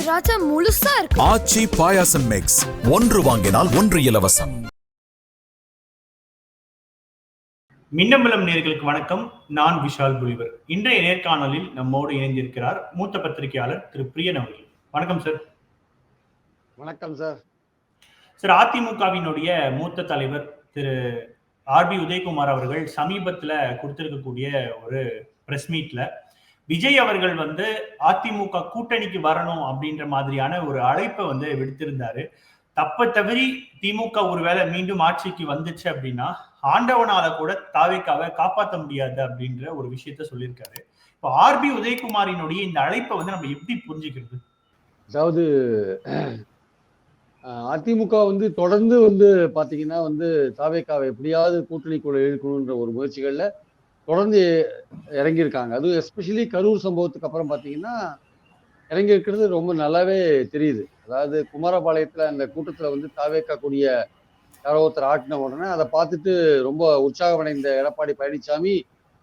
திராட்சை முழுசா இருக்கு. ஆச்சி பாயாசம் மிக்ஸ் ஒன்று வாங்கினால் ஒன்று இலவசம். மின்னம்பலம் நேர்களுக்கு வணக்கம். நான் விஷால் புலிவர். இன்றைய நேர்காணலில் நம்மோடு இணைந்திருக்கிறார் மூத்த பத்திரிகையாளர் திரு பிரியன் அவர்கள். வணக்கம் சார் வணக்கம் சார் சார் அதிமுகவினுடைய மூத்த தலைவர் திரு ஆர்பி உதயகுமார் அவர்கள் சமீபத்துல கொடுத்திருக்கக்கூடிய ஒரு பிரஸ் மீட்ல விஜய் அவர்கள் வந்து அதிமுக கூட்டணிக்கு வரணும் அப்படின்ற மாதிரியான ஒரு அழைப்பை வந்து விடுத்திருந்தாரு. தப்ப தவறி திமுக ஒருவேளை மீண்டும் ஆட்சிக்கு வந்துச்சு அப்படின்னா ஆண்டவனால கூட தாவேக்காவை காப்பாற்ற முடியாது அப்படின்ற ஒரு விஷயத்த சொல்லியிருக்காரு. இப்போ ஆர்பி உதயகுமாரினுடைய இந்த அழைப்பை வந்து நம்ம எப்படி புரிஞ்சுக்கிறது? அதாவது அதிமுக வந்து தொடர்ந்து வந்து பாத்தீங்கன்னா வந்து தாவேக்காவை எப்படியாவது கூட்டணிக்குள்ள இழுக்கணுன்ற ஒரு முயற்சிகள்ல தொடர்ந்து இறங்கியிருக்காங்க. அதுவும் எஸ்பெஷலி கரூர் சம்பவத்துக்கு அப்புறம் பார்த்தீங்கன்னா இறங்கி இருக்கிறது ரொம்ப நல்லாவே தெரியுது. அதாவது குமாரபாளையத்தில் அந்த கூட்டத்தில் வந்து தாவேக்கக்கூடிய யாரோ ஒருத்தர் ஆட்டின உடனே அதை பார்த்துட்டு ரொம்ப உற்சாகமடைந்த எடப்பாடி பழனிசாமி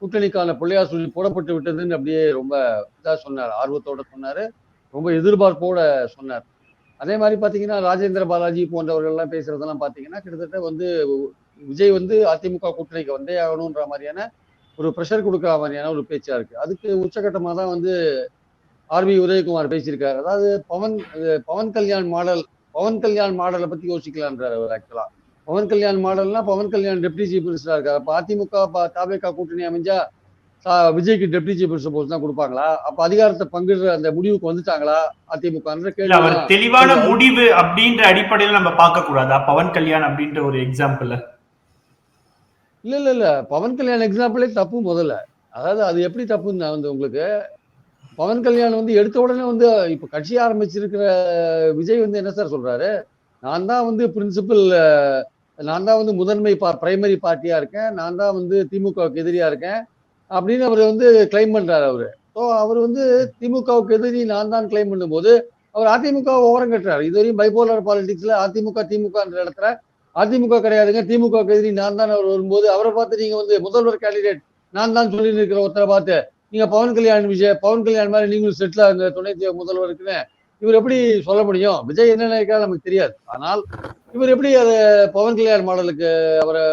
கூட்டணிக்கான பிள்ளையார் சொல்லி போடப்பட்டு விட்டதுன்னு அப்படியே ரொம்ப இதாக சொன்னார். ஆர்வத்தோட சொன்னார். ரொம்ப எதிர்பார்ப்போட சொன்னார். அதே மாதிரி பார்த்தீங்கன்னா ராஜேந்திர பாலாஜி போன்றவர்கள் எல்லாம் பேசுறதெல்லாம் பார்த்தீங்கன்னா கிட்டத்தட்ட வந்து விஜய் வந்து அதிமுக கூட்டணிக்கு வந்தே ஆகணுன்ற மாதிரியான ஒரு ப்ரெஷர் கொடுக்குற மாதிரியான ஒரு பேச்சா இருக்கு. அதுக்கு உச்சகட்டமா தான் வந்து ஆர்பி உதயகுமார் பேசியிருக்காரு. அதாவது பவன் பவன் கல்யாண் மாடல் பவன் கல்யாண் மாடலை பத்தி யோசிக்கலான்றாரு அவர் ஆக்சுவலா பவன் கல்யாண் மாடல்னா பவன் கல்யாண் டெப்டி சீஃப் மினிஸ்டரா இருக்காரு. அப்ப அதிமுக தாவேகா கூட்டணி அமைஞ்சா விஜய்க்கு டெப்டி சீஃப் மினிஸ்டர் போஸ்ட் தான் கொடுப்பாங்களா? அப்ப அதிகாரத்தை பங்கிடுற அந்த முடிவுக்கு வந்துட்டாங்களா அவர் கேள்வி தெளிவான. முடிவு அப்படின்ற அடிப்படையில நம்ம பார்க்க கூடாதா பவன் கல்யாண் அப்படின்ற ஒரு எக்ஸாம்பிள் இல்ல இல்ல இல்ல. பவன் கல்யாண் எக்ஸாம்பிளே தப்பு முதல்ல. அதாவது அது எப்படி தப்புன்னு நான் வந்து உங்களுக்கு பவன் கல்யாண் வந்து எடுத்த உடனே வந்து இப்ப கட்சி ஆரம்பிச்சிருக்கிற விஜய் வந்து என்ன சார் சொல்றாரு? நான் தான் வந்து பிரின்சிபல் நான் தான் வந்து முதன்மை பா பிரைமரி பார்ட்டியா இருக்கேன். நான் தான் வந்து திமுகவுக்கு எதிரியா இருக்கேன். அப்படின்னு அவர் வந்து கிளைம் பண்றாரு அவரு. ஸோ அவர் வந்து திமுகவுக்கு எதிரி நான் தான் கிளைம் பண்ணும்போது அவர் அதிமுக ஓரம் கட்டுறாரு. இதுவரையும் பைபோலர் பாலிடிக்ஸ்ல அதிமுக திமுகன்ற இடத்துல அதிமுக கிடையாதுங்க. திமுக எதிரி நான் தான் அவர் வரும்போது. அவரை பார்த்து நீங்க வந்து முதல்வர் கேண்டிடேட் நான் தான் சொல்லி இருக்கிற ஒருத்தரை பார்த்து நீங்க பவன் கல்யாண் விஜய் பவன் கல்யாண் மாதிரி நீங்களும் செட்டில் ஆகுங்க துணை முதல்வருக்குன்னு இவர் எப்படி சொல்ல முடியும்? விஜய் என்ன நினைக்கிறாரு நமக்கு தெரியாது. ஆனால் இவர் எப்படி அதை பவன் கல்யாண் மாடலுக்கு அவரை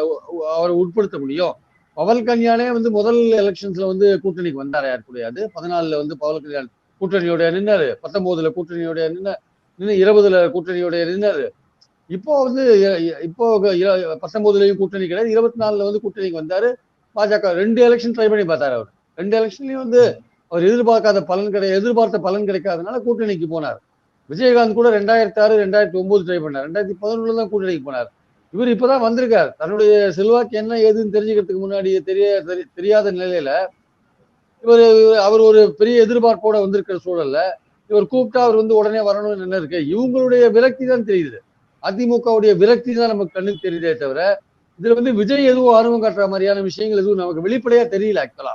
அவரை உட்படுத்த முடியும்? பவன் கல்யாணே வந்து முதல் எலெக்ஷன்ஸ்ல வந்து கூட்டணிக்கு வந்தார்? யார் கிடையாது. பதினாலுல வந்து பவன் கல்யாண் கூட்டணியோட நின்னாரு. பத்தொன்பதுல கூட்டணியோட நின்று நின்று இருபதுல கூட்டணியோட நின்னாரு. இப்போ வந்து இப்போ பத்தொன்பதுலயும் கூட்டணி கிடையாது. இருபத்தி நாலுல வந்து கூட்டணிக்கு வந்தாரு. பாஜக ரெண்டு எலெக்ஷன் ட்ரை பண்ணி பார்த்தாரு அவர். ரெண்டு எலெக்ஷன்லயும் வந்து அவர் எதிர்பார்க்காத பலன் கிடை எதிர்பார்த்த பலன் கிடைக்காதனால கூட்டணிக்கு போனார். விஜயகாந்த் கூட ரெண்டாயிரத்தி ஆறு ரெண்டாயிரத்தி ஒன்பது ட்ரை பண்ணார். ரெண்டாயிரத்தி பதினொன்றுல தான் கூட்டணிக்கு போனார். இவர் இப்பதான் வந்திருக்கார். தன்னுடைய செல்வாக்கு என்ன ஏதுன்னு தெரிஞ்சுக்கிறதுக்கு முன்னாடி தெரிய தெரி- தெரியாத நிலையில இவர் அவர் ஒரு பெரிய எதிர்பார்ப்போட வந்திருக்கிற சூழல்ல இவர் கூப்பிட்டா அவர் வந்து உடனே வரணும்னு என்ன இருக்கு இவங்களுடைய விரக்தி தான் தெரியுது. அதிமுகவுடைய விரக்தி தான் நமக்கு கண்ணுக்கு தெரியுதே தவிர இதுல வந்து விஜய் எதுவும் ஆர்வம் காட்டுற மாதிரியான விஷயங்கள் எதுவும் நமக்கு வெளிப்படையா தெரியல ஆக்சுவலா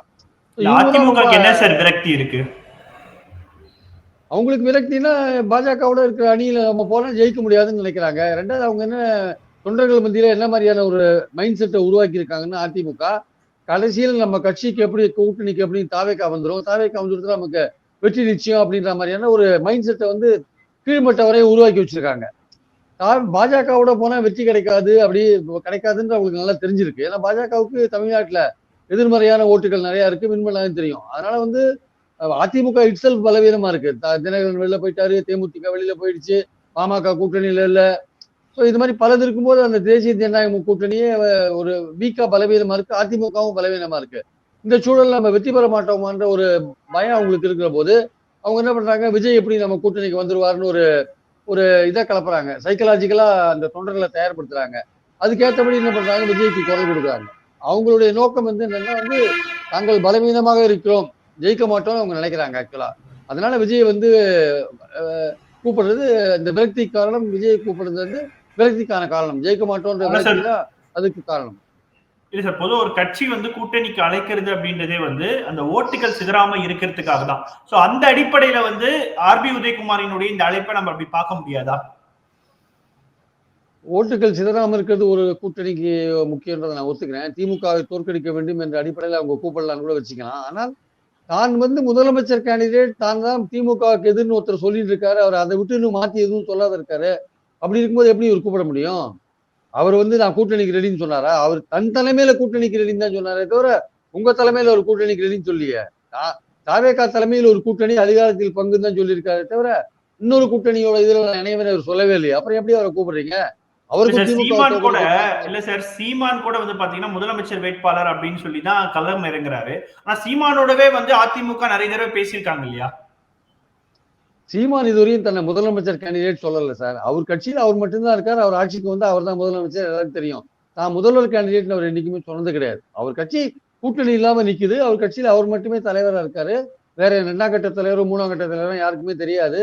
என்ன சார் விரக்தி இருக்கு? அவங்களுக்கு விரக்தினா பாஜகவோட இருக்கிற அணியில நம்ம போனா ஜெயிக்க முடியாதுன்னு நினைக்கிறாங்க. ரெண்டாவது அவங்க என்ன தொண்டர்கள் மத்தியில என்ன மாதிரியான ஒரு மைண்ட் செட்டை உருவாக்கி இருக்காங்கன்னா அதிமுக? கடைசியில் நம்ம கட்சிக்கு எப்படி கூட்டணிக்கு எப்படி தாவேக்கா வந்துரும். தாவேக்கா வந்துருந்தா நமக்கு வெற்றி நிச்சயம் அப்படின்ற மாதிரியான ஒரு மைண்ட் செட்டை வந்து கீழ்மட்ட வரை உருவாக்கி வச்சிருக்காங்க. பாஜகவோட போனா வெற்றி கிடைக்காது அப்படி கிடைக்காதுன்னு அவங்களுக்கு நல்லா தெரிஞ்சிருக்கு. ஏன்னா பாஜகவுக்கு தமிழ்நாட்டுல எதிர்மறையான ஓட்டுகள் நிறைய இருக்கு மின்மலாம் தெரியும். அதனால வந்து அதிமுக இட்செல்ஃப் பலவீனமா இருக்கு. த- தினகரன் வெளில போயிட்டாரு தேமுதிக வெளியில போயிடுச்சு பாமக கூட்டணியில இல்ல. ஸோ இது மாதிரி பலது இருக்கும்போது அந்த தேசிய ஜனநாயக கூட்டணியே ஒரு வீக்கா பலவீனமா இருக்கு அதிமுகவும் பலவீனமா இருக்கு. இந்த சூழல் நம்ம வெற்றி பெற மாட்டோமான்ற ஒரு பயம் அவங்களுக்கு இருக்கிற போது அவங்க என்ன பண்றாங்க விஜய் எப்படி நம்ம கூட்டணிக்கு வந்துருவாருன்னு ஒரு ஒரு இதை கலப்புறாங்க. சைக்கலாஜிக்கலா அந்த தொண்டர்களை தயார்படுத்துறாங்க. அதுக்கேற்றபடி என்ன பண்றாங்க? விஜய்க்கு குரல் கொடுக்குறாங்க. அவங்களுடைய நோக்கம் வந்து என்னன்னா வந்து தாங்கள் பலவீனமாக இருக்கிறோம். ஜெயிக்க மாட்டோம்னு அவங்க நினைக்கிறாங்க ஆக்சுவலா அதனால விஜய் வந்து கூப்பிடுறது இந்த விரக்தி காரணம் விஜய் கூப்பிடுறது வந்து விரக்திக்கான காரணம். ஜெயிக்க தான் அதுக்கு காரணம். இல்ல சார் பொதுவாக ஒரு கட்சி வந்து கூட்டணிக்கு அழைக்கிறது அப்படின்றதே வந்து அந்த ஓட்டுகள் சிதறாம இருக்கிறதுக்காக தான் சோ அந்த அடிப்படையில வந்து ஆர்பி உதயகுமாரினுடைய இந்த அழைப்பை நம்ம அப்படி பார்க்க முடியாதா? ஓட்டுகள் சிதறாம இருக்கிறது ஒரு கூட்டணிக்கு முக்கியன்றதை நான் ஒத்துக்கிறேன். திமுகவை தோற்கடிக்க வேண்டும் என்ற அடிப்படையில் அவங்க கூப்பிடலாம்னு கூட வச்சுக்கலாம். ஆனால் தான் வந்து முதலமைச்சர் கேண்டிடேட் தான் தான் திமுகவுக்கு எதிர்னு ஒருத்தர் சொல்லிட்டு இருக்காரு. அவர் அதை விட்டு இன்னும் மாத்தி எதுவும் சொல்லாத இருக்காரு. அப்படி இருக்கும்போது எப்படி இவர் கூப்பிட முடியும்? அவர் வந்து நான் கூட்டணிக்கு ரெடின்னு சொன்னாரா? அவர் தன் தலைமையில கூட்டணிக்கு ரெடின்னு தான் சொன்னாரே தவிர உங்க தலைமையில ஒரு கூட்டணிக்கு ரெடின்னு சொல்லியே தா- தாவேகா தலைமையில் ஒரு கூட்டணி அதிகாரத்தில் பங்கு தான் சொல்லியிருக்காரு தவிர இன்னொரு கூட்டணியோட இதுல இணைவனை அவர் சொல்லவே இல்லையே. அப்புறம் எப்படி அவரை கூப்பிடுறீங்க? அவருக்கு சீமான் கூட. இல்ல சார் சீமான் கூட வந்து பாத்தீங்கன்னா முதலமைச்சர் வேட்பாளர் அப்படின்னு சொல்லி தான் களம் இறங்குறாரு. ஆனா சீமானோடவே வந்து அதிமுக நிறைய தடவை பேசியிருக்காங்க இல்லையா? சீமான் இதுவரையும் தன்னை முதலமைச்சர் கேண்டிடேட் சொல்லலை சார். அவர் கட்சியில் அவர் மட்டும்தான் இருக்கார். அவர் ஆட்சிக்கு வந்து அவர் தான் முதலமைச்சர் எல்லாருக்கும் தெரியும். தான் முதல்வர் கேண்டிடேட் அவர் என்றைக்குமே சொன்னது கிடையாது. அவர் கட்சி கூட்டணி இல்லாமல் நிற்குது அவர் கட்சியில் அவர் மட்டுமே தலைவராக இருக்காரு. வேற ரெண்டாம் கட்ட தலைவரும் மூணாம் கட்ட தலைவரும் யாருக்குமே தெரியாது.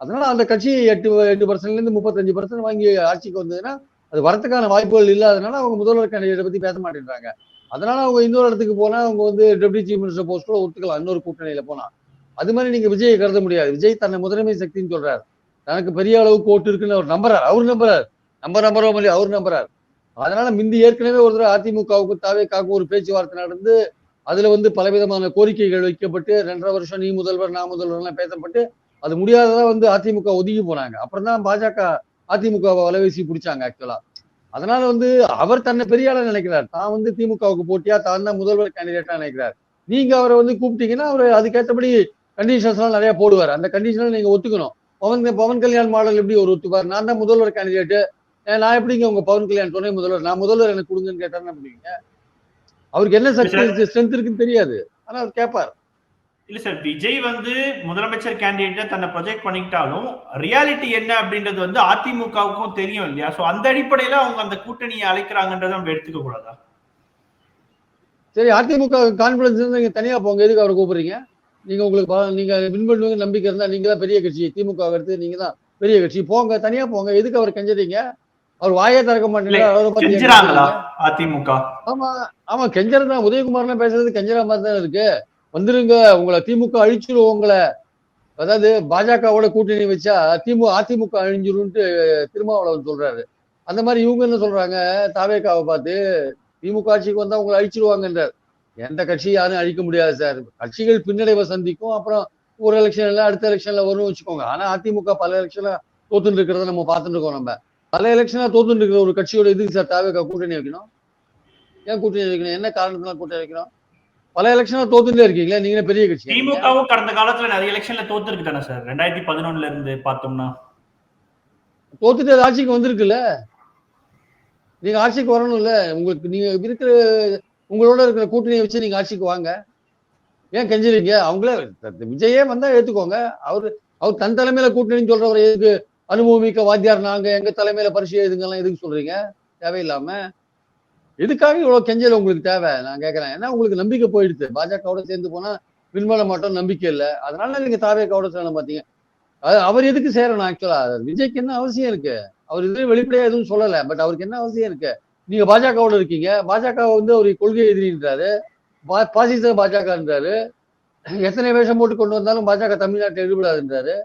அதனால அந்த கட்சி எட்டு எட்டு பர்சன்ட்லேருந்து முப்பத்தஞ்சு பர்சன்ட் வாங்கி ஆட்சிக்கு வந்ததுன்னா அது வரதுக்கான வாய்ப்புகள் இல்லாதனால அவங்க முதல்வர் கேண்டிடேட்டை பற்றி பேச மாட்டேன்றாங்க. அதனால அவங்க இன்னொரு இடத்துக்கு போனால் அவங்க வந்து டெப்டி சீஃப் மினிஸ்டர் போஸ்ட் கூட ஒத்துக்கலாம். இன்னொரு கூட்டணியில் போனால் அது மாதிரி நீங்க விஜயை கருத முடியாது. விஜய் தன்னை முதன்மை சக்தின்னு சொல்றாரு. தனக்கு பெரிய அளவுக்கு ஓட்டு இருக்குன்னு அவர் நம்புறாரு. அவர் நம்புறாரு. நம்ம நம்புறோம் இல்லையா? அவர் நம்புறாரு. அதனால மிந்தி ஏற்கனவே ஒரு தடவை அதிமுகவுக்கு தாவேக்காவுக்கு ஒரு பேச்சுவார்த்தை நடந்து அதுல வந்து பலவிதமான கோரிக்கைகள் வைக்கப்பட்டு ரெண்டரை வருஷம் நீ முதல்வர் நான் முதல்வர்லாம் பேசப்பட்டு அது முடியாததா வந்து அதிமுக ஒதுங்கி போனாங்க. அப்புறம் தான் பாஜக அதிமுகவை வலைவீசி பிடிச்சாங்க ஆக்சுவலா அதனால வந்து அவர் தன்னை பெரிய ஆளா நினைக்கிறார். தான் வந்து திமுகவுக்கு போட்டியா? தான் தான் முதல்வர் கேண்டிடேட்டா நினைக்கிறார். நீங்க அவரை வந்து கூப்பிட்டீங்கன்னா அவர் அதுக்கேற்றபடி கண்டிஷன்ஸ் எல்லாம் நிறைய போடுவார். அந்த கண்டிஷன்ல நீங்க ஒத்துக்கணும். பவன் பவன் கல்யாண் மாடல் எப்படி ஒரு ஒத்துப்பார்? நான் தான் முதல்வர் கேண்டிடேட் நான் எப்படிங்க உங்க பவன் கல்யாண் துணை முதல்வர்? நான் முதல்வர் எனக்கு கொடுங்கன்னு கேட்டா என்ன பண்ணுவீங்க? அவருக்கு என்ன சக்தி ஸ்ட்ரென்த் இருக்குன்னு தெரியாது. ஆனா அவர் கேட்பார் இல்ல சார் விஜய் வந்து முதலமைச்சர் கேண்டிடேட்டா தன்னை ப்ரொஜெக்ட் பண்ணிக்கிட்டாலும் ரியாலிட்டி என்ன அப்படின்றது வந்து அதிமுகவுக்கும் தெரியும் இல்லையா? சோ அந்த அடிப்படையில அவங்க அந்த கூட்டணியை அழைக்கிறாங்கன்றதை நம்ம எடுத்துக்க கூடாதா? சரி அதிமுக கான்பிடன்ஸ் நீங்க தனியா போங்க. எதுக்கு அவரை கூப்பிடுறீங்க? நீங்க உங்களுக்கு நீங்க வின் பண்ணுவீங்க நம்பிக்கை இருந்தா நீங்க தான் பெரிய கட்சி திமுக வை அடுத்து நீங்க தான் பெரிய கட்சி. போங்க தனியா போங்க. எதுக்கு அவர் கெஞ்சறீங்க? அவர் வாயே திறக்க கெஞ்சுறீங்க? அதிமுக? ஆமா ஆமா கெஞ்சர் தான். உதயகுமார்லாம் பேசுறது கெஞ்சரா மாதிரி தான் இருக்கு. வந்துருங்க உங்களை திமுக அழிச்சிரும் உங்களை. அதாவது பாஜகவோட கூட்டணி வச்சா திமுக அதிமுக அழிஞ்சிரும்ட்டு திருமாவளவன் சொல்றாரு. அந்த மாதிரி இவங்க என்ன சொல்றாங்க? தாவேக்காவை பார்த்து திமுக ஆட்சிக்கு வந்தா உங்களை அழிச்சிருவாங்கன்றார். எந்த கட்சி யாரும் அழிக்க முடியாது சார். கட்சிகள் பின்னடைவை சந்திக்கும். அப்புறம் ஒரு எலெக்ஷன்ல அடுத்த எலெக்ஷன்ல வரும்னு வச்சுக்கோங்க. ஆனா அதிமுக பல எலெக்ஷன்ல தோத்துட்டு இருக்கிறத நம்ம பார்த்துட்டு இருக்கோம் நம்ம. பல எலெக்ஷனா தோத்துட்டு இருக்கிற ஒரு கட்சியோட இதுக்கு சார் தாவேக்கா கூட்டணி வைக்கணும்? ஏன் கூட்டணி வைக்கணும்? என்ன காரணத்தினால கூட்டணி வைக்கணும் பல எலெக்ஷனா தோத்துட்டே இருக்கீங்களா நீங்க பெரிய கட்சி. திமுகவும் கடந்த காலத்துல நிறைய எலெக்ஷன்ல தோத்துருக்கு தானே சார். ரெண்டாயிரத்தி பதினொன்னுல இருந்து பார்த்தோம்னா. தோத்துட்டு ஆட்சிக்கு வந்திருக்குல்ல? நீங்க ஆட்சிக்கு வரணும்ல. உங்களுக்கு நீங்க இருக்கிற உங்களோட இருக்கிற கூட்டணியை வச்சு நீங்க ஆட்சிக்கு வாங்க. ஏன் கெஞ்சுறீங்க அவங்களே விஜயே வந்தா ஏத்துக்கோங்க. அவரு அவர் தன் தலைமையில கூட்டணின்னு சொல்றவர் எதுக்கு அனுபவமிக்க வாத்தியார் நாங்க எங்க தலைமையில பரிசு எழுதுங்கலாம் எதுக்கு சொல்றீங்க? தேவையில்லாம. எதுக்காக இவ்வளவு கெஞ்சல் உங்களுக்கு தேவை? நான் கேட்கறேன் ஏன்னா உங்களுக்கு நம்பிக்கை போயிடுது. பாஜகவோட சேர்ந்து போனா விண்வெள மாட்டோம் நம்பிக்கை இல்லை. அதனால நீங்க தாவேக்காவோட சேரணும் பாத்தீங்க அது அவர் எதுக்கு சேரணும் ஆக்சுவலா விஜய்க்கு என்ன அவசியம் இருக்கு? அவர் இதுவே வெளிப்படையா எதுவும் சொல்லல. பட் அவருக்கு என்ன அவசியம் இருக்கு? நீங்க பாஜகவோட இருக்கீங்க. பாஜக வந்து ஒரு கொள்கை எதிரின்றாரு. பா- பாசிச பாஜகன்றாரு. எத்தனை வேஷம் போட்டு கொண்டு வந்தாலும் பாஜக தமிழ்நாட்டில் ஈடுபடாதுன்றாரு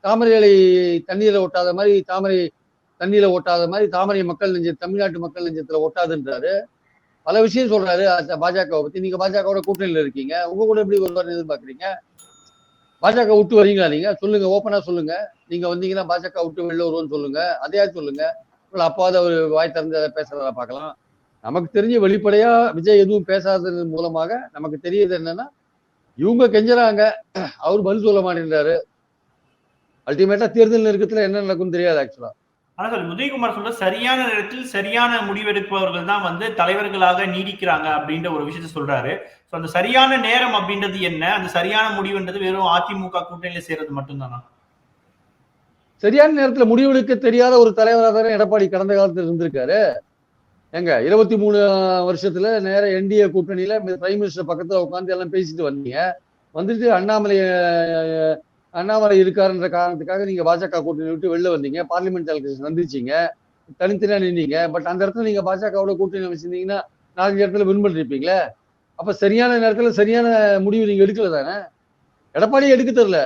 தாமரை இலை தண்ணீரில் ஒட்டாத மாதிரி தாமரை தண்ணீரில் ஒட்டாத மாதிரி தாமரை மக்கள் நெஞ்ச தமிழ்நாட்டு மக்கள் நெஞ்சத்துல ஒட்டாதுன்றாரு. பல விஷயம் சொல்றாரு பாஜகவை பத்தி. நீங்க பாஜகவோட கூட்டணியில இருக்கீங்க. உங்க கூட எப்படி வருவார்னு எதிர்பார்க்குறீங்க? பாஜக விட்டு வரீங்களா நீங்க? சொல்லுங்க ஓப்பனா சொல்லுங்க. நீங்க வந்தீங்கன்னா பாஜக விட்டு வெளில வருவோம்னு சொல்லுங்க. அதையா சொல்லுங்க. அப்பாவது அவர் வாய் திறந்து அதை பேசுறத பார்க்கலாம். நமக்கு தெரிஞ்ச வெளிப்படையா விஜய் எதுவும் பேசாதது மூலமாக நமக்கு தெரியுது என்னன்னா இவங்க கெஞ்சறாங்க அவர் பதில் சொல்ல மாட்டேன்றாரு. அல்டிமேட்டா தேர்தல் நெருக்கத்துல என்ன நடக்கும் தெரியாது ஆக்சுவலா ஆனா சார் உதயகுமார் சொல்ற சரியான நேரத்தில் சரியான முடிவெடுப்பவர்கள் தான் வந்து தலைவர்களாக நீடிக்கிறாங்க அப்படின்ற ஒரு விஷயத்த சொல்றாரு. சோ அந்த சரியான நேரம் அப்படின்றது என்ன? அந்த சரியான முடிவுன்றது வெறும் அதிமுக கூட்டணியில சேர்றது மட்டும்தானா? சரியான நேரத்துல முடிவெடுக்க தெரியாத ஒரு தலைவராக தானே எடப்பாடி கடந்த காலத்துல இருந்திருக்காரு. எங்க இருபத்தி மூணு வருஷத்துல நேர என்டிஏ கூட்டணியில பிரைம் மினிஸ்டர் பக்கத்துல உட்காந்து எல்லாம் பேசிட்டு வந்தீங்க. வந்துட்டு அண்ணாமலை அண்ணாமலை இருக்காருன்ற காரணத்துக்காக நீங்க பாஜக கூட்டணி விட்டு வெளில வந்தீங்க. பார்லிமெண்ட் எலெக்ஷன் சந்திச்சீங்க. தனித்தனியா நின்னீங்க. பட் அந்த இடத்துல நீங்க பாஜகவோட கூட்டணி வச்சிருந்தீங்கன்னா நாலஞ்சு இடத்துல வின் பண்ணிருப்பீங்களே. அப்ப சரியான நேரத்துல சரியான முடிவு நீங்க எடுக்கல தானே? எடப்பாடி எடுக்க தெரியல.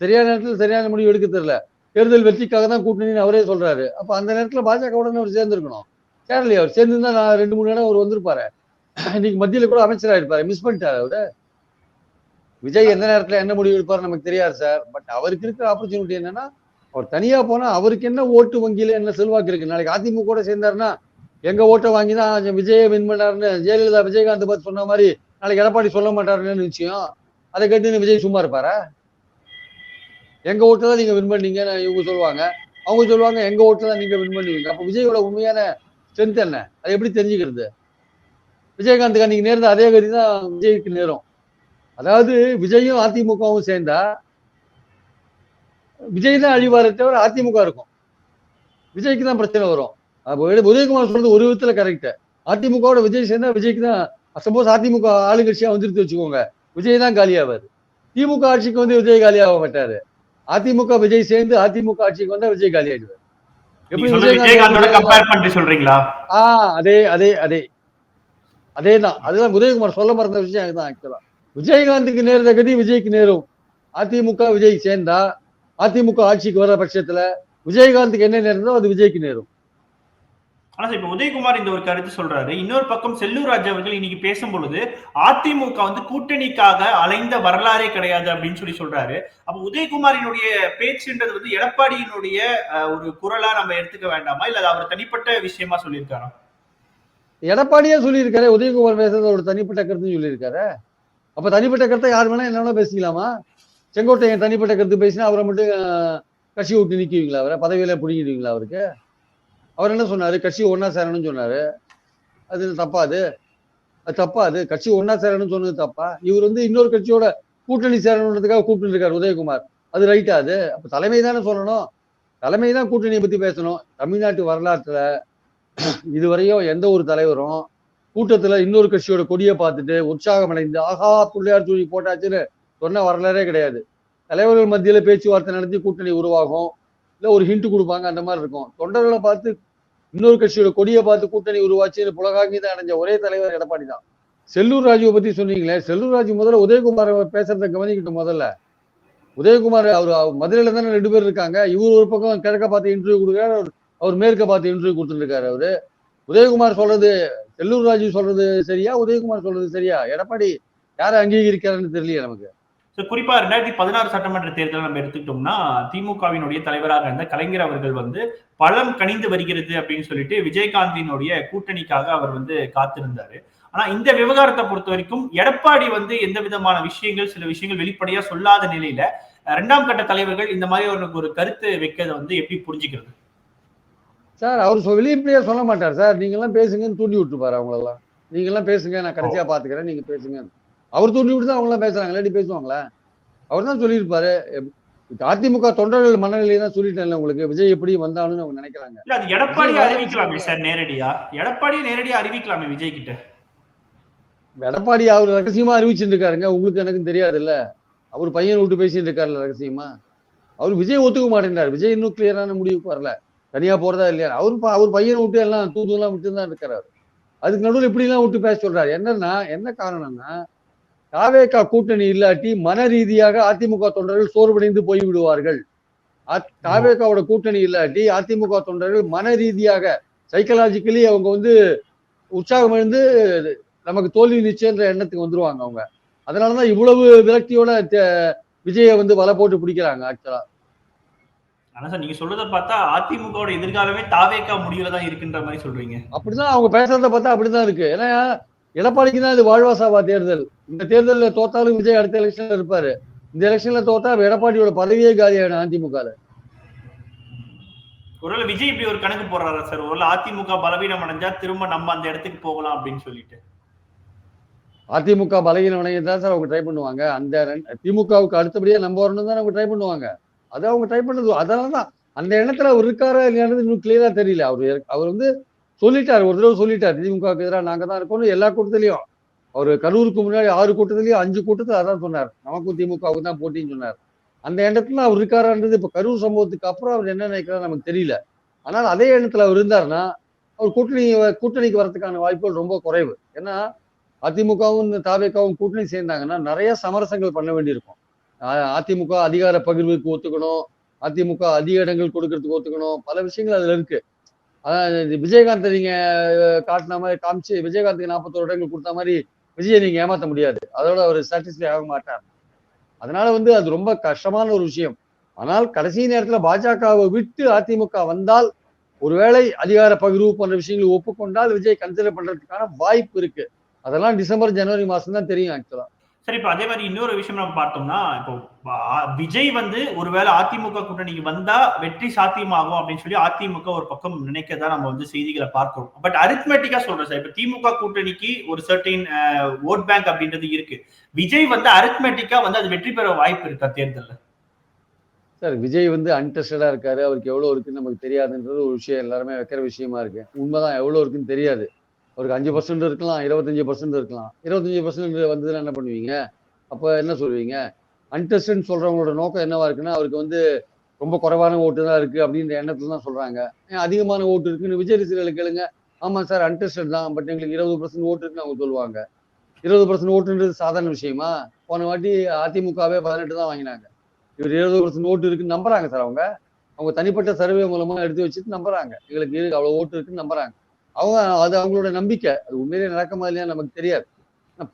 சரியான நேரத்துல சரியான முடிவு எடுக்க தெரியல. தேர்தல் வெற்றிக்காக தான் கூட்டணின்னு அவரே சொல்றாரு. அப்ப அந்த நேரத்துல பாஜகவுடன் அவர் சேர்ந்திருக்கணும். சேரலையே அவர் சேர்ந்திருந்தா நான் ரெண்டு மூணு இடம் அவர் வந்திருப்பாரு. இன்னைக்கு மத்தியில கூட அமைச்சராக இருப்பாரு. மிஸ் பண்ணிட்டாரு அவரு. விஜய் எந்த நேரத்துல என்ன முடிவு எடுப்பாரு நமக்கு தெரியாது சார். பட் அவருக்கு இருக்கிற ஆப்பர்ச்சுனிட்டி என்னன்னா அவர் தனியா போனா அவருக்கு என்ன ஓட்டு வங்கியில என்ன செல்வாக்கு இருக்கு? நாளைக்கு அதிமுக கூட சேர்ந்தாருன்னா எங்க ஓட்டை வாங்கி தான் விஜயை வின் பண்ணாருன்னு ஜெயலலிதா விஜயகாந்த் பத்தி சொன்ன மாதிரி நாளைக்கு எடப்பாடி சொல்ல மாட்டாருன்னு நிச்சயம் அதை கேட்டு விஜய் சும்மா இருப்பாரா? எங்க ஓட்டு தான் நீங்க வின் பண்ணீங்கன்னு இவங்க சொல்லுவாங்க. அவங்க சொல்லுவாங்க எங்க ஓட்டு தான் நீங்க வின் பண்ணுவீங்க. அப்ப விஜயோட உண்மையான ஸ்ட்ரென்த் என்ன? அதை எப்படி தெரிஞ்சுக்கிறது? விஜயகாந்த் அன்னைக்கு நேர்ந்த அதே கதி தான் விஜய்க்கு நேரும். அதாவது விஜயும் அதிமுகவும் சேர்ந்தா விஜய் தான் அழிவாரே தவிர அதிமுக இருக்கும். விஜய்க்கு தான் பிரச்சனை வரும். அப்போ உதயகுமார் சொல்றது ஒரு விதத்துல கரெக்ட் அதிமுகவோட விஜய் சேர்ந்தா விஜய்க்கு தான் சப்போஸ் அதிமுக ஆளுங்கட்சியா வந்துருத்து வச்சுக்கோங்க. விஜய் தான் காலியாவாரு. திமுக ஆட்சிக்கு வந்து விஜய் காலியாக மாட்டாரு அதிமுக விஜய் சேர்ந்து அதிமுக ஆட்சிக்கு வந்தா விஜய் காலி ஆயிடுவார். ஆஹ் அதே அதே அதே. அதேதான். அதுதான் உதயகுமார் சொல்ல மறந்த விஷயம் அதுதான் ஆக்சுவலா விஜயகாந்துக்கு நேர்ந்த கதி விஜய்க்கு நேரும். அதிமுக விஜய் சேர்ந்தா அதிமுக ஆட்சிக்கு வர பட்சத்துல விஜயகாந்துக்கு என்ன நேர்ந்தோ அது விஜய்க்கு நேரும். ஆனா சார், இப்ப உதயகுமார் இந்த ஒரு கருத்து சொல்றாரு. இன்னொரு பக்கம் செல்லூர் ராஜ் அவர்கள் இன்னைக்கு பேசும் பொழுது அதிமுக வந்து கூட்டணிக்காக அலைந்த வரலாறே கிடையாது அப்படின்னு சொல்லி சொல்றாரு. அப்ப உதயகுமாரினுடைய பேச்சுன்றது வந்து எடப்பாடியினுடைய ஒரு குரலா நம்ம எடுத்துக்க வேண்டாமா? இல்ல அவர் தனிப்பட்ட விஷயமா சொல்லியிருக்காரா? எடப்பாடியே சொல்லியிருக்காரு. உதயகுமார் பேசுறது ஒரு தனிப்பட்ட கருத்துன்னு சொல்லியிருக்காரு. அப்ப தனிப்பட்ட கருத்தை யார் வேணா என்ன வேணா பேசிக்கலாமா? செங்கோட்டையன் தனிப்பட்ட கருத்து பேசினா அவரை மட்டும் கட்சி விட்டு நிக்குவீங்களா அவரை? பதவியில பிடிங்கிடுவீங்களா அவருக்கு? அவர் என்ன சொன்னாரு? கட்சி ஒன்னா சேரணும்னு சொன்னாரு. அது தப்பா அது? அது தப்பா அது? கட்சி ஒன்னா சேரணும்னு சொன்னது தப்பா? இவர் வந்து இன்னொரு கட்சியோட கூட்டணி சேரணுன்றதுக்காக கூப்பிட்டு இருக்காரு உதயகுமார். அது ரைட்டா அது? அப்ப தலைமை தானே சொல்லணும். தலைமை தான் கூட்டணியை பத்தி பேசணும். தமிழ்நாட்டு வரலாற்றுல இதுவரையும் எந்த ஒரு தலைவரும் கூட்டத்துல இன்னொரு கட்சியோட கொடியை பார்த்துட்டு உற்சாகம் அடைந்து ஆஹா பிள்ளையார் தூக்கி போட்டாச்சுன்னு சொன்ன வரலாறே கிடையாது. தலைவர்கள் மத்தியில பேச்சுவார்த்தை நடத்தி கூட்டணி உருவாகும். இல்லை ஒரு ஹிண்ட் கொடுப்பாங்க அந்த மாதிரி இருக்கும். தொண்டர்களை பார்த்து இன்னொரு கட்சியோட கொடியை பார்த்து கூட்டணி உருவாச்சு புலகாங்கிதம் அடைஞ்ச ஒரே தலைவர் எடப்பாடி தான். செல்லூர் ராஜுவை பத்தி சொன்னீங்களே செல்லூர் ராஜு முதல்ல உதயகுமார் பேசுறத கவனிக்கட்டும் முதல்ல. உதயகுமார் அவர் அவர் மதுரையில தானே ரெண்டு பேர் இருக்காங்க. இவர் ஒரு பக்கம் கிழக்க பார்த்து இன்டர்வியூ கொடுக்குறாரு அவர் மேற்க பார்த்து இன்டர்வியூ கொடுத்துருக்காரு அவரு. உதயகுமார் சொல்றது செல்லூர் ராஜு சொல்றது சரியா? உதயகுமார் சொல்றது சரியா? எடப்பாடி யாரை அங்கீகரிக்கிறாருன்னு தெரியல நமக்கு. So, குறிப்பா ரெண்டாயிரத்தி பதினாறு சட்டமன்ற தேர்தலை நம்ம எடுத்துக்கிட்டோம்னா திமுகவினுடைய தலைவராக இருந்த கலைஞர் அவர்கள் வந்து பலம் கனிந்து வருகிறது அப்படின்னு சொல்லிட்டு விஜயகாந்தினுடைய கூட்டணிக்காக அவர் வந்து காத்திருந்தாரு. ஆனா இந்த விவகாரத்தை பொறுத்த வரைக்கும் எடப்பாடி வந்து எந்த விதமான விஷயங்கள் சில விஷயங்கள் வெளிப்படையா சொல்லாத நிலையில இரண்டாம் கட்ட தலைவர்கள் இந்த மாதிரி ஒரு ஒரு கருத்து வைக்கிறத வந்து எப்படி புரிஞ்சுக்கிறது? சார் அவர் சொ- வெளிப்படையா சொல்ல மாட்டார். சார் நீங்க எல்லாம் பேசுங்கன்னு தூண்டி விட்டுப்பாரு அவங்களெல்லாம். நீங்க எல்லாம் பேசுங்க நான் கடைசியா பாத்துக்கிறேன். நீங்க பேசுங்க. அவர் தூண்டி விட்டு தான் அவங்க எல்லாம் பேசுறாங்க. இல்லாட்டி பேசுவாங்களா? அவர் தான் சொல்லியிருப்பாரு. அதிமுக தொண்டர்கள் மனநிலையை தான் சொல்லிட்டேன்ல உங்களுக்கு. விஜய் எப்படி வந்தாலும் அவங்க நினைக்கிறாங்க. இல்ல அது எடப்பாடி அறிவிக்கலாமே சார் நேரடியா. எடப்பாடியே நேரடியா அறிவிக்கலாமே விஜய் கிட்ட. எடப்பாடி அவர் ரகசியமா அறிவிச்சுட்டு இருக்காருங்க உங்களுக்கு எனக்கும் தெரியாது இல்ல அவர் பையன் விட்டு பேசிட்டு இருக்காருல்ல ரகசியமா? அவர் விஜய் ஒத்துக்க மாட்டேன்றார். விஜய் இன்னும் கிளியரான முடிவுக்கு வரல. தனியா போறதா இல்லையா? அவர் அவர் பையனை விட்டு எல்லாம் தூதுலாம் விட்டு தான் இருக்கிறாரு அதுக்கு நடுவில் இப்படி எல்லாம் விட்டு பேச சொல்றாரு. என்னன்னா என்ன காரணம்னா தாவேகா கூட்டணி இல்லாட்டி மன ரீதியாக அதிமுக தொண்டர்கள் சோர்வடைந்து போய் விடுவார்கள் அ- தாவேகாவோட கூட்டணி இல்லாட்டி அதிமுக தொண்டர்கள் மன ரீதியாக சைக்கலாஜிக்கலி அவங்க வந்து உற்சாகம் இழந்து நமக்கு தோல்வி நிச்சயன்ற எண்ணத்துக்கு வந்துருவாங்க அவங்க. அதனாலதான் இவ்வளவு விரக்தியோட விஜயை வந்து வலை போட்டு பிடிக்கிறாங்க ஆக்சுவலா. ஆனா சார் நீங்க சொல்றதை பார்த்தா அதிமுகவோட எதிர்காலமே தாவேக்கா முடிவுல தான் இருக்குன்ற மாதிரி சொல்றீங்க. அப்படிதான் அவங்க பேசுறத பார்த்தா அப்படிதான் இருக்கு. ஏன்னா எடப்பாடிக்கு தான் இது வாழ்வாசாவா தேர்தல். இந்த தேர்தலில் தோத்தாலும் விஜய் அடுத்த எலெக்ஷன்ல இருப்பாரு. இந்த எலெக்ஷன்ல தோத்தா எடப்பாடியோட பதவியே காலியாயிடும் அதிமுக ஒருவேளை விஜய் இப்படி ஒரு கணக்கு போடுறாரா சார்? ஒருவேளை அதிமுக பலவீனம் அடைஞ்சா திரும்ப நம்ம அந்த இடத்துக்கு போகலாம் அப்படின்னு சொல்லிட்டு. அதிமுக பலகீன வணையம் தான் சார் அவங்க ட்ரை பண்ணுவாங்க. அந்த திமுகவுக்கு அடுத்தபடியா நம்ம வரணும் தான் அவங்க ட்ரை பண்ணுவாங்க. அது அவங்க ட்ரை பண்ணது அதனால தான் அந்த எண்ணத்துல அவர் இருக்காரா இல்லையானது இன்னும் கிளியரா தெரியல. அவர் அவர் வந்து சொல்லிட்டார் ஒரு தடவை சொல்லிட்டார் திமுகவுக்கு எதிராக நாங்கள் தான் இருக்கோம்னு எல்லா கூட்டத்திலையும். அவர் கரூருக்கு முன்னாடி ஆறு கூட்டத்திலையும் அஞ்சு கூட்டத்தில் அதான் சொன்னார். நமக்கும் திமுகவுக்கு தான் போட்டின்னு சொன்னார். அந்த இடத்துல அவர் இருக்காரான்றது இப்போ கரூர் சம்பவத்துக்கு அப்புறம் அவர் என்ன நினைக்கிறார் நமக்கு தெரியல. ஆனால் அதே இடத்துல அவர் இருந்தாருன்னா அவர் கூட்டணி கூட்டணிக்கு வரதுக்கான வாய்ப்புகள் ரொம்ப குறைவு. ஏன்னா அதிமுகவும் தாவேக்காவும் கூட்டணி சேர்ந்தாங்கன்னா நிறைய சமரசங்கள் பண்ண வேண்டியிருக்கும். அதிமுக அதிகார பகிர்வுக்கு ஒத்துக்கணும் அதிமுக அதிக இடங்கள் கொடுக்கறதுக்கு ஒத்துக்கணும் பல விஷயங்கள் அதுல இருக்கு. அதான் விஜயகாந்த் நீங்க காட்டின மாதிரி காமிச்சு விஜயகாந்துக்கு நாற்பத்தோரு இடங்கள் கொடுத்த மாதிரி விஜயை நீங்க ஏமாத்த முடியாது. அதோட அவர் சாட்டிஸ்ஃபை ஆக மாட்டார். அதனால வந்து அது ரொம்ப கஷ்டமான ஒரு விஷயம். ஆனால் கடைசி நேரத்துல பாஜகவை விட்டு அதிமுக வந்தால் ஒருவேளை அதிகார பகிர்வு போன்ற விஷயங்களை ஒப்புக்கொண்டால் விஜய் கன்சிடர் பண்றதுக்கான வாய்ப்பு இருக்கு. அதெல்லாம் டிசம்பர் ஜனவரி மாசம் தான் தெரியும் ஆக்சுவலா சரி இப்போ அதே மாதிரி இன்னொரு விஷயம் நம்ம பார்த்தோம்னா இப்போ விஜய் வந்து ஒருவேளை அதிமுக கூட்டணிக்கு வந்தா வெற்றி சாத்தியமாகும் அப்படின்னு சொல்லி அதிமுக ஒரு பக்கம் நினைக்கதா நம்ம வந்து செய்திகளை பார்க்கிறோம். பட் அரித்மெட்டிக்கா சொல்றேன் சார். இப்போ திமுக கூட்டணிக்கு ஒரு சர்டைன் ஓட் பேங்க் அப்படின்றது இருக்கு. விஜய் வந்து அரித்மெட்டிக்கா வந்து அது வெற்றி பெற வாய்ப்பு இருக்கா தேர்தல்ல? சார் விஜய் வந்து அன்டெஸ்டடா இருக்காரு. அவருக்கு எவ்வளவு இருக்குன்னு நமக்கு தெரியாதுன்றது ஒரு விஷயம். எல்லாருமே வைக்கிற விஷயமா இருக்கு. உண்மைதான் எவ்வளவு இருக்குன்னு தெரியாது. அவருக்கு அஞ்சு பர்சன்ட் இருக்கலாம் இருபத்தஞ்சு பர்சன்ட் இருக்கலாம். இருபத்தஞ்சு பர்சன்ட் வந்ததுன்னா என்ன பண்ணுவீங்க? அப்போ என்ன சொல்லுவீங்க? அன்டெஸ்ட்னு சொல்கிறவங்களோட நோக்கம் என்னவா இருக்குன்னா அவருக்கு வந்து ரொம்ப குறைவான ஓட்டு தான் இருக்குது அப்படின்ற எண்ணத்தில் தான் சொல்கிறாங்க ஏன் அதிகமான ஓட்டு இருக்குன்னு விஜய் ரசிகர்களை கேளுங்க. ஆமாம் சார் அன்டெஸ்டட் தான் பட் எங்களுக்கு இருபது பர்சன்ட் ஓட்டு இருக்குன்னு அவங்க சொல்லுவாங்க. இருபது பர்சன்ட் ஓட்டுன்றது சாதாரண விஷயமா? போன வாட்டி அதிமுகவே பதினெட்டு தான் வாங்கினாங்க. இவர் இருபது பர்சன்ட் ஓட்டு இருக்குன்னு நம்புறாங்க சார் அவங்க. அவங்க தனிப்பட்ட சர்வே மூலமா எடுத்து வச்சுட்டு நம்புறாங்க. எங்களுக்கு இருக்கு அவ்வளோ ஓட்டு இருக்குன்னு நம்புறாங்க. அவங்க அது அவங்களோட நம்பிக்கை. அது உண்மையிலே நடக்குமா இல்லையா நமக்கு தெரியாது.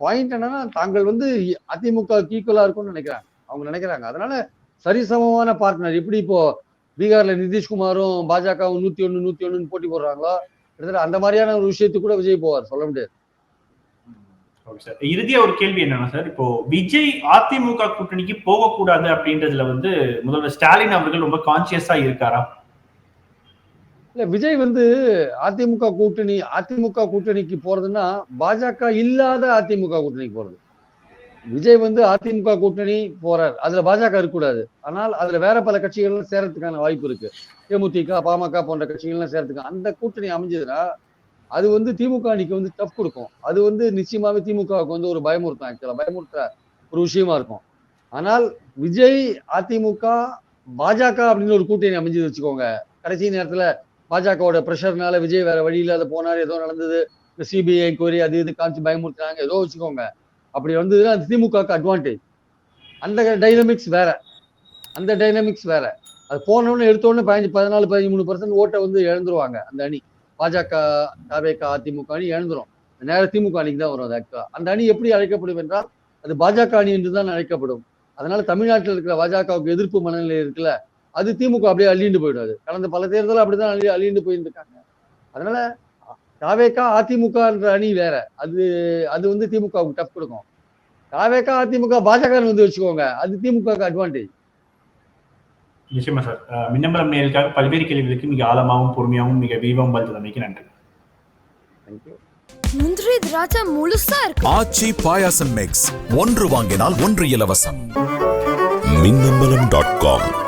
பாயிண்ட் என்னன்னா தாங்கள் வந்து அதிமுக ஈக்குவலா இருக்கும்னு நினைக்கிறாங்க. அவங்க நினைக்கிறாங்க. அதனால சரிசமமான பார்ட்னர் எப்படி இப்போ பீகார்ல நிதிஷ்குமாரும் பாஜகவும் நூத்தி ஒண்ணு நூத்தி ஒண்ணுன்னு போட்டி போடுறாங்களோ கிட்டத்தட்ட அந்த மாதிரியான ஒரு விஷயத்துக்கு கூட விஜய் போவார். சொல்ல முடியாது. ஓகே சார் இறுதியா ஒரு கேள்வி என்னன்னா சார் இப்போ விஜய் அதிமுக கூட்டணிக்கு போகக்கூடாது அப்படின்றதுல வந்து முதல்வர் ஸ்டாலின் அவர்கள் ரொம்ப கான்சியஸா இருக்காரா? இல்ல விஜய் வந்து அதிமுக கூட்டணி அதிமுக கூட்டணிக்கு போறதுன்னா பாஜக இல்லாத அதிமுக கூட்டணிக்கு போறது. விஜய் வந்து அதிமுக கூட்டணி போறார். அதுல பாஜக இருக்கக்கூடாது. ஆனால் அதுல வேற பல கட்சிகள் சேரத்துக்கான வாய்ப்பு இருக்கு. தேமுதிக பாமக போன்ற கட்சிகள்லாம் சேரத்துக்கு அந்த கூட்டணி அமைஞ்சதுன்னா அது வந்து திமுக அணிக்கு வந்து டஃப் கொடுக்கும். அது வந்து நிச்சயமாவே திமுகவுக்கு வந்து ஒரு பயமுறுத்தும் ஆக்சுவலா பயமுறுத்துற ஒரு விஷயமா இருக்கும். ஆனால் விஜய் அதிமுக பாஜக அப்படின்னு ஒரு கூட்டணி அமைஞ்சது வச்சுக்கோங்க. கடைசி நேரத்துல பாஜகவோட ப்ரெஷர்னால விஜய் வேற வழி இல்லாத போனார். ஏதோ நடந்தது. இந்த சிபிஐ என்கொயரி அது இது காமிச்சு பயமுறுத்துறாங்க ஏதோ வச்சுக்கோங்க. அப்படி வந்ததுன்னா அது திமுகவுக்கு அட்வான்டேஜ் அந்த டைனமிக்ஸ் வேற. அந்த டைனமிக்ஸ் வேற. அது போனோன்னு எடுத்தோடனே பதினஞ்சு பதினாலு பதிமூணு பர்சன்ட் ஓட்டை வந்து இழந்துருவாங்க அந்த அணி. பாஜக தவேக அதிமுக அணி இழந்துரும். நேரம் திமுக அணிக்கு தான் வரும் அது அந்த அணி எப்படி அழைக்கப்படும் என்றால் அது பாஜக அணி என்று தான் அழைக்கப்படும். அதனால தமிழ்நாட்டில் இருக்கிற பாஜகவுக்கு எதிர்ப்பு மனநிலை இருக்குல்ல. அது திமுக அப்படியே அள்ளிண்டு போயிடாது. கடந்த பல தேர்தலும் அப்படிதான் அள்ளி அள்ளிண்டு போயிருந்துருக்காங்க. அதனால தாவேக்கா அதிமுகன்ற அணி வேற. அது அது வந்து திமுகவுக்கு டஃப் கொடுக்கும். தாவேக்கா அதிமுக பாஜக வந்து வச்சுக்கோங்க. அது திமுகவுக்கு அட்வான்டேஜ் நிச்சயமா சார். அஹ் மின்னம்பலம் நேருக்காக பல்வேறு கேள்விகளுக்கு மிக ஆழமாகவும் பொறுமையாகவும் மிக விரிவாகவும் பதில் தந்தமைக்கு நன்றி தேங்க்யூ முந்திரி திராட்சை முழுசா இருக்கு. ஆச்சி பாயாசம் மிக்ஸ் ஒன்று வாங்கினால் ஒன்று இலவசம். Minnambalam dot com